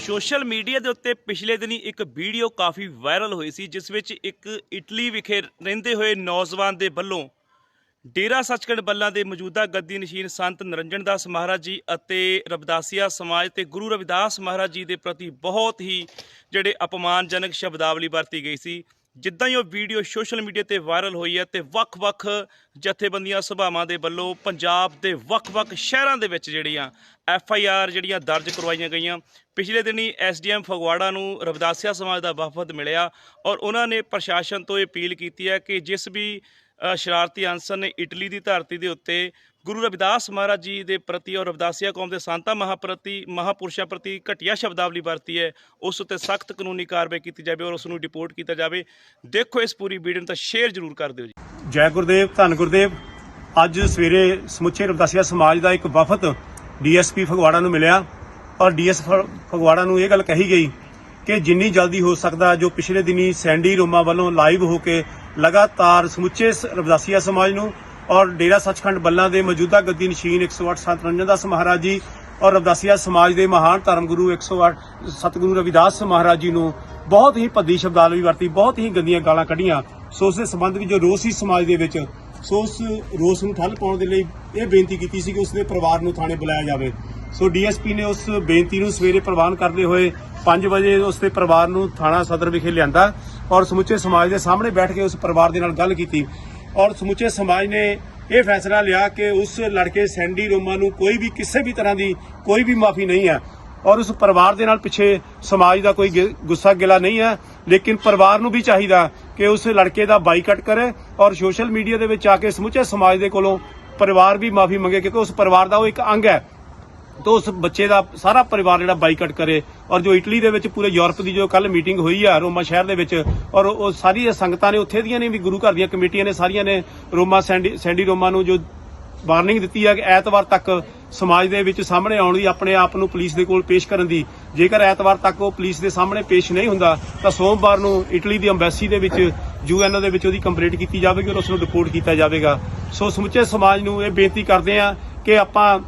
Social media ਦੇ ਉੱਤੇ ਪਿਛਲੇ ਦਿਨੀ ਇੱਕ ਵੀਡੀਓ ਕਾਫੀ ਵਾਇਰਲ ਹੋਈ ਸੀ, ਜਿਸ ਵਿੱਚ ਇੱਕ ਇਟਲੀ ਵਿਖੇ ਰਹਿੰਦੇ ਹੋਏ ਨੌਜਵਾਨ ਦੇ ਵੱਲੋਂ ਡੇਰਾ ਸੱਚਖੰਡ ਬੱਲਾਂ ਦੇ ਮੌਜੂਦਾ ਗੱਦੀ ਨਸ਼ੀਨ ਸੰਤ ਨਰਿੰਜਨ ਦਾਸ ਮਹਾਰਾਜ ਜੀ ਅਤੇ ਰਵਿਦਾਸੀਆ ਸਮਾਜ ਤੇ ਗੁਰੂ ਰਵਿਦਾਸ ਮਹਾਰਾਜ ਜੀ ਦੇ ਪ੍ਰਤੀ ਬਹੁਤ ਹੀ ਜਿਹੜੇ ਅਪਮਾਨਜਨਕ ਸ਼ਬਦਾਵਲੀ ਵਰਤੀ ਗਈ ਸੀ। ਜਿੱਦਾਂ ਹੀ ਉਹ ਵੀਡੀਓ ਸੋਸ਼ਲ ਮੀਡੀਆ ਤੇ ਵਾਇਰਲ ਹੋਈ ਹੈ ਤੇ ਵੱਖ-ਵੱਖ ਜਥੇਬੰਦੀਆਂ ਸਭਾਵਾਂ ਦੇ ਵੱਲੋਂ ਪੰਜਾਬ ਦੇ ਵੱਖ-ਵੱਖ ਸ਼ਹਿਰਾਂ ਦੇ ਵਿੱਚ ਜਿਹੜੀਆਂ ਐਫ ਆਈ ਆਰ ਜਿਹੜੀਆਂ ਦਰਜ ਕਰਵਾਈਆਂ ਗਈਆਂ, ਪਿਛਲੇ ਦਿਨੀ ਐਸ ਡੀ ਐਮ ਫਗਵਾੜਾ ਨੂੰ ਰਵਦਾਸਿਆ ਸਮਾਜ ਦਾ ਵਫਦ ਮਿਲਿਆ ਔਰ ਉਹਨਾਂ ਨੇ ਪ੍ਰਸ਼ਾਸਨ ਤੋਂ ਇਹ ਅਪੀਲ ਕੀਤੀ ਹੈ ਕਿ ਜਿਸ ਵੀ ਸ਼ਰਾਰਤੀ ਅਨਸਰ ਨੇ ਇਟਲੀ ਦੀ ਧਰਤੀ ਦੇ ਉੱਤੇ ਗੁਰੂ ਰਵਿਦਾਸ ਮਹਾਰਾਜ ਜੀ ਦੇ ਪ੍ਰਤੀ ਔਰ ਰਵਿਦਾਸੀਆ ਕੌਮ ਦੇ ਸੰਤਾਂ ਮਹਾਪ੍ਰਤੀ, ਮਹਾਪੁਰਸ਼ਾਂ ਪ੍ਰਤੀ ਘਟੀਆ ਸ਼ਬਦਾਵਲੀ ਵਰਤੀ ਹੈ, ਉਸ ਉੱਤੇ ਸਖਤ ਕਾਨੂੰਨੀ ਕਾਰਵਾਈ ਕੀਤੀ ਜਾਵੇ ਔਰ ਉਸ ਨੂੰ ਡਿਪੋਰਟ ਕੀਤਾ ਜਾਵੇ। ਦੇਖੋ ਇਸ ਪੂਰੀ ਵੀਡੀਓ ਨੂੰ ਤਾਂ ਸ਼ੇਅਰ ਜ਼ਰੂਰ ਕਰ ਦਿਓ ਜੀ। ਜੈ ਗੁਰਦੇਵ, ਧੰਨ ਗੁਰਦੇਵ। ਅੱਜ ਸਵੇਰੇ ਸਮੁੱਚੇ ਰਵਦਾਸੀਆ ਸਮਾਜ ਦਾ ਇੱਕ ਵਫਦ ਡੀਐਸਪੀ ਫਗਵਾੜਾ ਨੂੰ ਮਿਲਿਆ ਔਰ ਡੀਐਸ ਫਗਵਾੜਾ ਨੂੰ ਇਹ ਗੱਲ ਕਹੀ ਗਈ ਕਿ ਜਿੰਨੀ ਜਲਦੀ ਹੋ ਸਕਦਾ ਜੋ ਪਿਛਲੇ ਦਿਨੀ ਸੈਂਡੀ ਰੋਮਾ ਵੱਲੋਂ ਲਾਈਵ ਹੋ ਕੇ ਲਗਾਤਾਰ ਸਮੁੱਚੇ ਸ- ਰਵਦਾਸੀਆ ਸਮਾਜ ਨੂੰ ਔਰ ਡੇਰਾ ਸੱਚਖੰਡ ਬੱਲਾ ਦੇ ਮੌਜੂਦਾ ਗੱਦੀ ਨਸ਼ੀਨ 108 ਸੰਤ ਰੰਜਨ ਦਾਸ ਮਹਾਰਾਜ ਜੀ ਔਰ ਰਵਦਾਸੀਆ ਸਮਾਜ ਦੇ ਮਹਾਨ ਧਰਮ ਗੁਰੂ 108 ਸਤਿਗੁਰੂ ਰਵਿਦਾਸ ਮਹਾਰਾਜ ਜੀ ਨੂੰ ਬਹੁਤ ਹੀ ਭੱਦੀ ਸ਼ਬਦਾਵਲੀ ਵਰਤੀ, ਬਹੁਤ ਹੀ ਗੰਦੀਆਂ ਗਾਲਾਂ ਕੱਢੀਆਂ। ਸੋ ਉਸ ਦੇ ਸੰਬੰਧ ਵਿੱਚ ਜੋ ਰੋਸ ਸੀ ਸਮਾਜ ਦੇ ਵਿੱਚ, ਸੋ ਉਸ ਰੋਸ ਨੂੰ ਠੱਲ ਪਾਉਣ ਦੇ ਲਈ ਇਹ ਬੇਨਤੀ ਕੀਤੀ ਸੀ ਕਿ ਉਸ ਦੇ ਪਰਿਵਾਰ ਨੂੰ ਥਾਣੇ ਬੁਲਾਇਆ ਜਾਵੇ। ਸੋ ਡੀਐਸਪੀ ਨੇ ਉਸ ਬੇਨਤੀ ਨੂੰ ਸਵੇਰੇ ਪ੍ਰਵਾਨ ਕਰਦੇ ਹੋਏ 5 ਵਜੇ ਉਸ ਦੇ ਪਰਿਵਾਰ ਨੂੰ ਥਾਣਾ ਸਦਰ ਵਿਖੇ ਲਿਆਂਦਾ ਔਰ ਸਮੁੱਚੇ ਸਮਾਜ ਦੇ ਸਾਹਮਣੇ ਬੈਠ ਕੇ ਉਸ ਪਰਿਵਾਰ ਦੇ ਨਾਲ ਗੱਲ ਕੀਤੀ। ਔਰ ਸਮੁੱਚੇ ਸਮਾਜ ਨੇ ਇਹ ਫੈਸਲਾ ਲਿਆ ਕਿ ਉਸ ਲੜਕੇ ਸੈਂਡੀ ਰੋਮਾ ਨੂੰ ਕੋਈ ਵੀ ਕਿਸੇ ਵੀ ਤਰ੍ਹਾਂ ਦੀ ਕੋਈ ਵੀ ਮਾਫੀ ਨਹੀਂ ਹੈ। ਔਰ ਉਸ ਪਰਿਵਾਰ ਦੇ ਨਾਲ ਪਿੱਛੇ ਸਮਾਜ ਦਾ ਕੋਈ ਗਿ- ਗੁੱਸਾ ਗਿਲਾ ਨਹੀਂ ਹੈ, ਲੇਕਿਨ ਪਰਿਵਾਰ ਨੂੰ ਵੀ ਚਾਹੀਦਾ ਕਿ ਉਸ ਲੜਕੇ ਦਾ ਬਾਈਕਾਟ ਕਰੇ ਔਰ ਸੋਸ਼ਲ ਮੀਡੀਆ ਦੇ ਵਿੱਚ ਆ ਕੇ ਸਮੁੱਚੇ ਸਮਾਜ ਦੇ ਕੋਲੋਂ ਪਰਿਵਾਰ ਵੀ ਮਾਫੀ ਮੰਗੇ, ਕਿਉਂਕਿ ਉਸ ਪਰਿਵਾਰ ਦਾ ਉਹ ਇੱਕ ਅੰਗ ਹੈ। ਤਾਂ ਉਸ ਬੱਚੇ ਦਾ ਸਾਰਾ ਪਰਿਵਾਰ ਜਿਹੜਾ ਬਾਈਕਾਟ ਕਰੇ ਔਰ ਜੋ ਇਟਲੀ ਦੇ ਵਿੱਚ ਪੂਰੇ ਯੂਰਪ ਦੀ ਜੋ ਕੱਲ ਮੀਟਿੰਗ ਹੋਈ ਆ ਰੋਮਾ ਸ਼ਹਿਰ ਦੇ ਵਿੱਚ ਔਰ ਉਹ ਸਾਰੀ ਸੰਗਤਾਂ ਨੇ ਉੱਥੇ ਦੀਆਂ ਨੇ ਵੀ ਗੁਰੂ ਘਰ ਦੀਆਂ ਕਮੇਟੀਆਂ ਨੇ ਸਾਰੀਆਂ ਨੇ ਰੋਮਾ ਸੈਂਡੀ ਸੈਂਡੀ ਰੋਮਾ ਨੂੰ ਜੋ ਵਾਰਨਿੰਗ ਦਿੱਤੀ ਹੈ ਕਿ ਐਤਵਾਰ ਤੱਕ ਸਮਾਜ ਦੇ ਵਿੱਚ ਸਾਹਮਣੇ ਆਉਣ ਦੀ ਆਪਣੇ ਆਪ ਨੂੰ ਪੁਲਿਸ ਦੇ ਕੋਲ ਪੇਸ਼ ਕਰਨ ਦੀ ਜੇਕਰ ਐਤਵਾਰ ਤੱਕ ਉਹ ਪੁਲਿਸ ਦੇ ਸਾਹਮਣੇ ਪੇਸ਼ ਨਹੀਂ ਹੁੰਦਾ ਤਾਂ ਸੋਮਵਾਰ ਨੂੰ ਇਟਲੀ ਦੀ ਅੰਬੈਸੀ ਦੇ ਵਿੱਚ ਯੂਐਨ ਦੇ ਵਿੱਚ ਉਹਦੀ ਕੰਪਲੇਂਟ ਕੀਤੀ ਜਾਵੇਗੀ ਔਰ ਉਸ ਨੂੰ ਡਿਪੋਰਟ ਕੀਤਾ ਜਾਵੇਗਾ। ਸੋ ਸਮੁੱਚੇ ਸਮਾਜ ਨੂੰ ਇਹ ਬੇਨਤੀ ਕਰਦੇ ਆ ਕਿ ਆਪਾਂ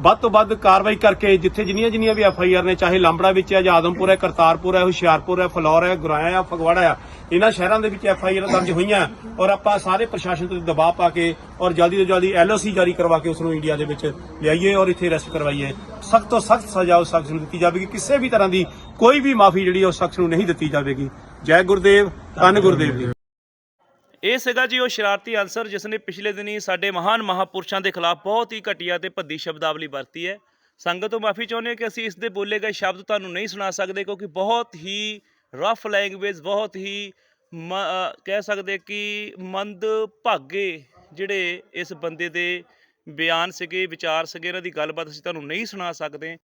ਵੱਧ ਤੋਂ ਵੱਧ ਕਾਰਵਾਈ ਕਰਕੇ ਜਿੱਥੇ ਜਿੰਨੀਆਂ ਜਿੰਨੀਆਂ ਵੀ ਐਫ ਆਈ ਆਰ ਨੇ, ਚਾਹੇ ਲਾਂਬੜਾ ਵਿੱਚ ਹੈ, ਜਾਂ ਆਦਮਪੁਰ ਹੈ, ਕਰਤਾਰਪੁਰ ਹੈ, ਹੁਸ਼ਿਆਰਪੁਰ ਹੈ, ਫਲੌਰ ਹੈ, ਗੁਰਾਇਆ ਹੈ, ਫਗਵਾੜਾ ਹੈ, ਇਹਨਾਂ ਸ਼ਹਿਰਾਂ ਦੇ ਵਿੱਚ ਐਫ ਆਈ ਆਰ ਦਰਜ ਹੋਈਆਂ ਔਰ ਆਪਾਂ ਸਾਰੇ ਪ੍ਰਸ਼ਾਸਨ ਤੇ ਦਬਾਅ ਪਾ ਕੇ ਔਰ ਜਲਦੀ ਤੋਂ ਜਲਦੀ ਐਲ ਓ ਸੀ ਜਾਰੀ ਕਰਵਾ ਕੇ ਉਸ ਨੂੰ ਇੰਡੀਆ ਦੇ ਵਿੱਚ ਲਿਆਈਏ ਔਰ ਇੱਥੇ ਅਰੈਸਟ ਕਰਵਾਈਏ। ਸਖਤ ਤੋਂ ਸਖਤ ਸਜ਼ਾ ਉਸ ਸ਼ਖਸ ਨੂੰ ਦਿੱਤੀ ਜਾਵੇਗੀ। ਕਿਸੇ ਵੀ ਤਰ੍ਹਾਂ ਦੀ ਕੋਈ ਵੀ ਮਾਫੀ ਜਿਹੜੀ ਉਸ ਸ਼ਖਸ ਨੂੰ ਨਹੀਂ ਦਿੱਤੀ ਜਾਵੇਗੀ। ਜੈ ਗੁਰਦੇਵ, ਧੰਨ ਗੁਰਦੇਵ ਜੀ। ਇਹ ਸੀਗਾ ਜੀ ਉਹ ਸ਼ਰਾਰਤੀ ਅਨਸਰ ਜਿਸ ਨੇ ਪਿਛਲੇ ਦਿਨੀ ਸਾਡੇ ਮਹਾਨ ਮਹਾਪੁਰਸ਼ਾਂ ਦੇ ਖਿਲਾਫ ਬਹੁਤ ਹੀ ਘਟੀਆ ਤੇ ਭੱਦੀ ਸ਼ਬਦਾਵਲੀ ਵਰਤੀ ਹੈ। ਸੰਗਤ ਤੋਂ ਮਾਫੀ ਚਾਹੁੰਦੇ ਹਾਂ ਕਿ ਅਸੀਂ ਇਸ ਦੇ ਬੋਲੇ ਗਏ ਸ਼ਬਦ ਤੁਹਾਨੂੰ ਨਹੀਂ ਸੁਣਾ ਸਕਦੇ ਕਿਉਂਕਿ ਬਹੁਤ ਹੀ ਰਫ ਲੈਂਗੁਏਜ ਬਹੁਤ ਹੀ ਮ- ਕਹਿ ਸਕਦੇ ਕਿ ਮੰਦ ਭਾਗੇ ਜਿਹੜੇ ਇਸ ਬੰਦੇ ਦੇ ਬਿਆਨ ਸੀਗੇ, ਵਿਚਾਰ ਸੀਗੇ, ਇਹਨਾਂ ਦੀ ਗੱਲਬਾਤ ਅਸੀਂ ਤੁਹਾਨੂੰ ਨਹੀਂ ਸੁਣਾ ਸਕਦੇ।